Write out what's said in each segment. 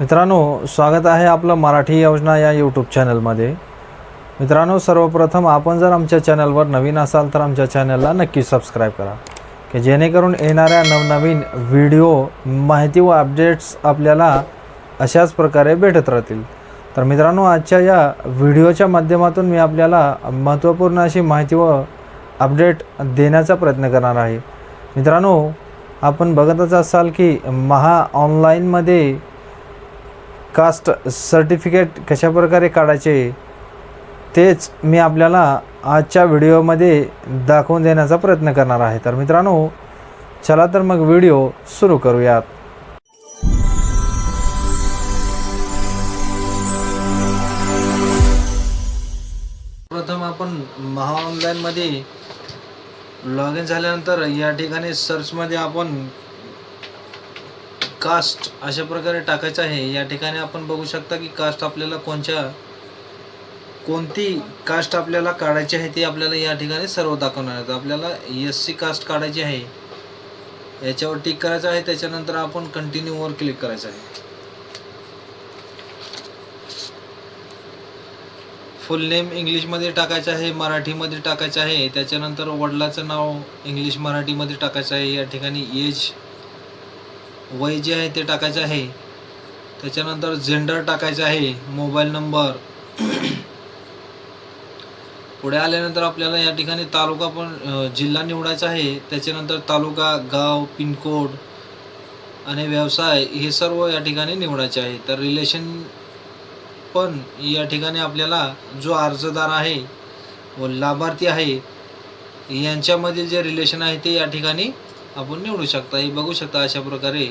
मित्रांनो स्वागत आहे आपलं मराठी योजना या यूट्यूब चॅनलमध्ये मित्रांनो सर्वप्रथम आपण जर आमच्या चॅनलवर नवीन असाल तर आमच्या चॅनलला नक्की सबस्क्राईब करा की जेणेकरून येणाऱ्या नवनवीन व्हिडिओ माहिती व अपडेट्स आपल्याला अशाच प्रकारे भेटत राहतील. तर मित्रांनो आजच्या या व्हिडिओच्या माध्यमातून मी आपल्याला महत्त्वपूर्ण अशी माहिती व अपडेट देण्याचा प्रयत्न करणार आहे. मित्रांनो आपण बघतच असाल की महा ऑनलाईनमध्ये कास्ट सर्टिफिकेट कशा प्रकारे काढायचे तेच मी आपल्याला आजच्या व्हिडिओमध्ये दाखवून देण्याचा प्रयत्न करणार आहे. तर मित्रांनो चला तर मग व्हिडिओ सुरू करूयात. प्रथम आपण महा ऑनलाईनमध्ये लॉग इन झाल्यानंतर या ठिकाणी सर्चमध्ये आपण कास्ट अशा प्रकारे टाकायचं आहे या ठिकाणी आपण बघू शकता की कास्ट आपल्याला कोणत्या कोणती कास्ट आपल्याला काढायची आहे ती आपल्याला या ठिकाणी सर्व दाखवणार आहे आपल्याला एस सी कास्ट काढायची आहे याच्यावर टिक करायचं आहे त्याच्यानंतर आपण कंटिन्यूवर क्लिक करायचं आहे. फुल नेम इंग्लिशमध्ये टाकायचं आहे मराठीमध्ये टाकायचं आहे त्याच्यानंतर वडिलाचं नाव इंग्लिश मराठीमध्ये टाकायचं आहे या ठिकाणी एज वय जे आहे ते टाकायचं आहे. त्याच्यानंतर जेंडर टाकायचं आहे मोबाईल नंबर पुढे आल्यानंतर आपल्याला या ठिकाणी तालुका पण जिल्हा निवडायचा आहे. त्याच्यानंतर तालुका गाव पिनकोड आणि व्यवसाय हे सर्व या ठिकाणी निवडायचे आहे. तर रिलेशन पण या ठिकाणी आपल्याला जो अर्जदार आहे व लाभार्थी आहे यांच्यामधील जे रिलेशन आहे ते या ठिकाणी आपण निवडू शकता. हे बघू शकता अशा प्रकारे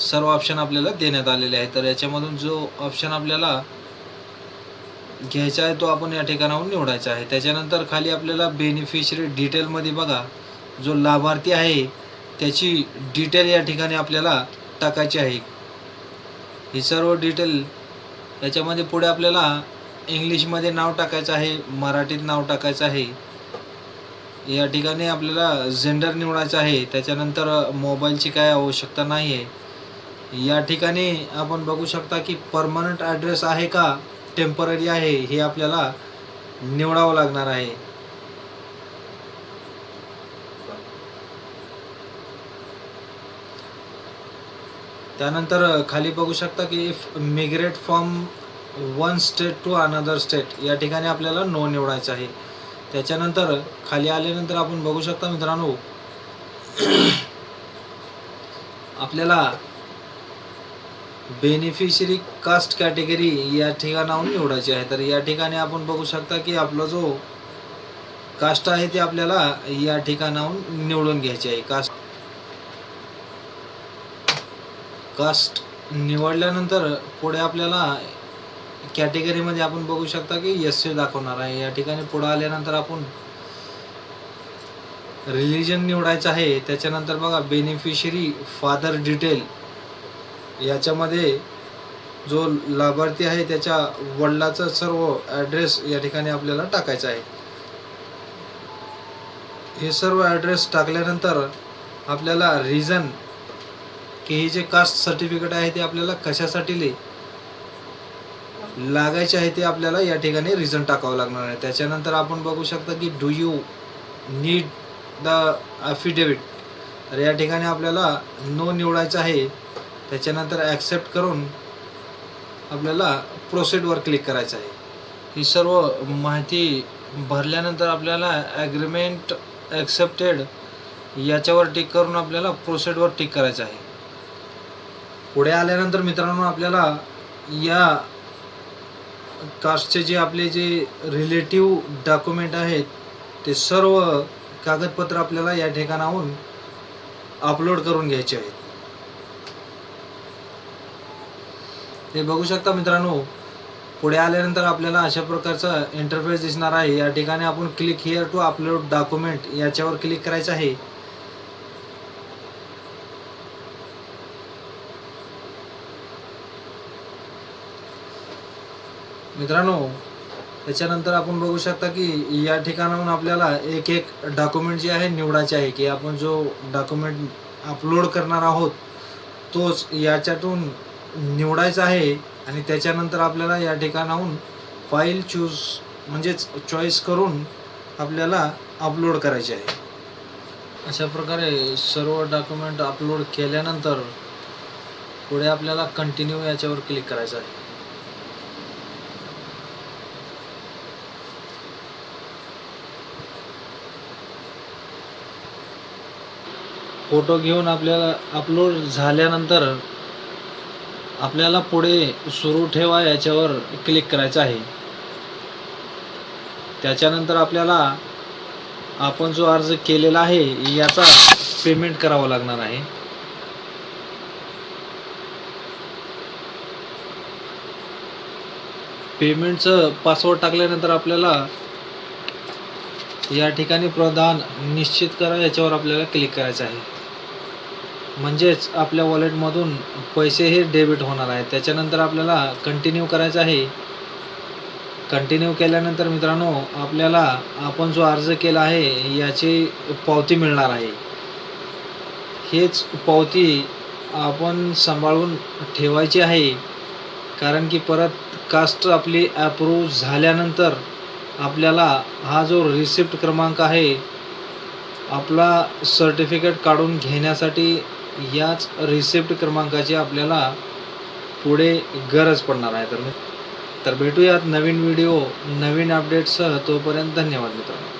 सर्व ऑप्शन आपल्याला देण्यात आलेले आहे तर याच्यामधून जो ऑप्शन आपल्याला घ्यायचा आहे तो आपण या ठिकाणाहून निवडायचा आहे. त्याच्यानंतर खाली आपल्याला बेनिफिशरी डिटेलमध्ये बघा. जो लाभार्थी आहे त्याची डिटेल या ठिकाणी आपल्याला टाकायची आहे. ही सर्व डिटेल याच्यामध्ये पुढे आपल्याला इंग्लिशमध्ये नाव टाकायचं आहे मराठीत नाव टाकायचं आहे. या ठिकाणी आपल्याला जेंडर निवडायचं आहे त्याच्यानंतर मोबाईलची काय आवश्यकता नाही आहे या ठिकाणी आपण बघू शकता की परमनंट ॲड्रेस आहे का टेंपररी आहे हे आपल्याला निवडावं लागणार आहे. त्यानंतर खाली बघू शकता की if migrate from one state to another state या ठिकाणी आपल्याला नो निवडायचं आहे. त्याच्यानंतर खाली आल्यानंतर आपण बघू शकता मित्रांनो आपल्याला बेनिफिशरी कास्ट कॅटेगरी या ठिकाणाहून निवडायची आहे. तर या ठिकाणी आपण बघू शकता की आपला जो कास्ट आहे ते आपल्याला या ठिकाणाहून निवडून घ्यायची आहे. कास्ट कास्ट निवडल्यानंतर पुढे आपल्याला कॅटेगरीमध्ये आपण बघू शकता की एस दाखवणार आहे. या ठिकाणी पुढं आल्यानंतर आपण रिलिजन निवडायचं आहे. त्याच्यानंतर बघा बेनिफिशरी फादर डिटेल याच्यामध्ये जो लाभार्थी आहे त्याच्या वडिलाचा सर्व ॲड्रेस या ठिकाणी आपल्याला टाकायचा आहे. हे सर्व ॲड्रेस टाकल्यानंतर आपल्याला रिझन की हे जे कास्ट सर्टिफिकेट आहे ते आपल्याला कशासाठी लिहि? लागायचे आहे ते आपल्याला या ठिकाणी रिझन टाकावं लागणार आहे. त्याच्यानंतर आपण बघू शकता की do you need the affidavit तर या ठिकाणी आपल्याला नो निवडायचं आहे. त्याच्यानंतर ॲक्सेप्ट करून आपल्याला प्रोसेडवर क्लिक करायचं आहे. ही सर्व माहिती भरल्यानंतर आपल्याला ॲग्रीमेंट ॲक्सेप्टेड याच्यावर टिक करून आपल्याला प्रोसेडवर टिक करायचं आहे. पुढे आल्यानंतर मित्रांनो आपल्याला या कास्टचे जे आपले जे रिलेटिव्ह डॉक्युमेंट आहेत ते सर्व कागदपत्र आपल्याला या ठिकाणाहून अपलोड करून घ्यायचे आहेत. ते बघू शकता मित्रांनो पुढे आल्यानंतर आपल्याला अशा प्रकारचा इंटरफेस दिसणार आहे. या ठिकाणी आपण click here to upload document याच्यावर क्लिक करायचं आहे. मित्रांनो त्याच्यानंतर आपण बघू शकता की या ठिकाणाहून आपल्याला एक एक डॉक्युमेंट जे आहे निवडायचे आहे की आपण जो डॉक्युमेंट अपलोड करणार आहोत तोच याच्यातून निवडायचा आहे आणि त्याच्यानंतर आपल्याला या ठिकाणाहून फाईल चूज म्हणजेच चॉईस करून आपल्याला अपलोड करायचे आहे. अशा प्रकारे सर्व डॉक्युमेंट अपलोड केल्यानंतर पुढे आपल्याला कंटिन्यू याच्यावर क्लिक करायचं आहे. फोटो घेऊन आपल्याला अपलोड झाल्यानंतर आपल्याला पुढे सुरू ठेवा याच्यावर क्लिक करायचं आहे. त्याच्यानंतर आपल्याला आपण जो अर्ज केलेला आहे याचा पेमेंट करावं लागणार आहे. पेमेंटचं पासवर्ड टाकल्यानंतर आपल्याला या ठिकाणी प्रदान निश्चित करा याच्यावर आपल्याला क्लिक करायचं आहे. म्हणजेच आपल्या वॉलेटमधून पैसे हे डेबिट होणार आहे. त्याच्यानंतर आपल्याला कंटिन्यू करायचं आहे. कंटिन्यू केल्यानंतर मित्रांनो आपल्याला आपण जो अर्ज केला आहे याची पावती मिळणार आहे. हेच पावती आपण सांभाळून ठेवायची आहे. कारण की परत कास्ट आपली ॲप्रूव्ह झाल्यानंतर आपल्याला हा जो रिसिप्ट क्रमांक आहे आपला सर्टिफिकेट काढून घेण्यासाठी याच रिसिप्ट क्रमांकाची आपल्याला पुढे गरज पडणार आहे. तर तर भेटूयात नवीन व्हिडिओ नवीन अपडेटसह तोपर्यंत धन्यवाद मित्रांनो.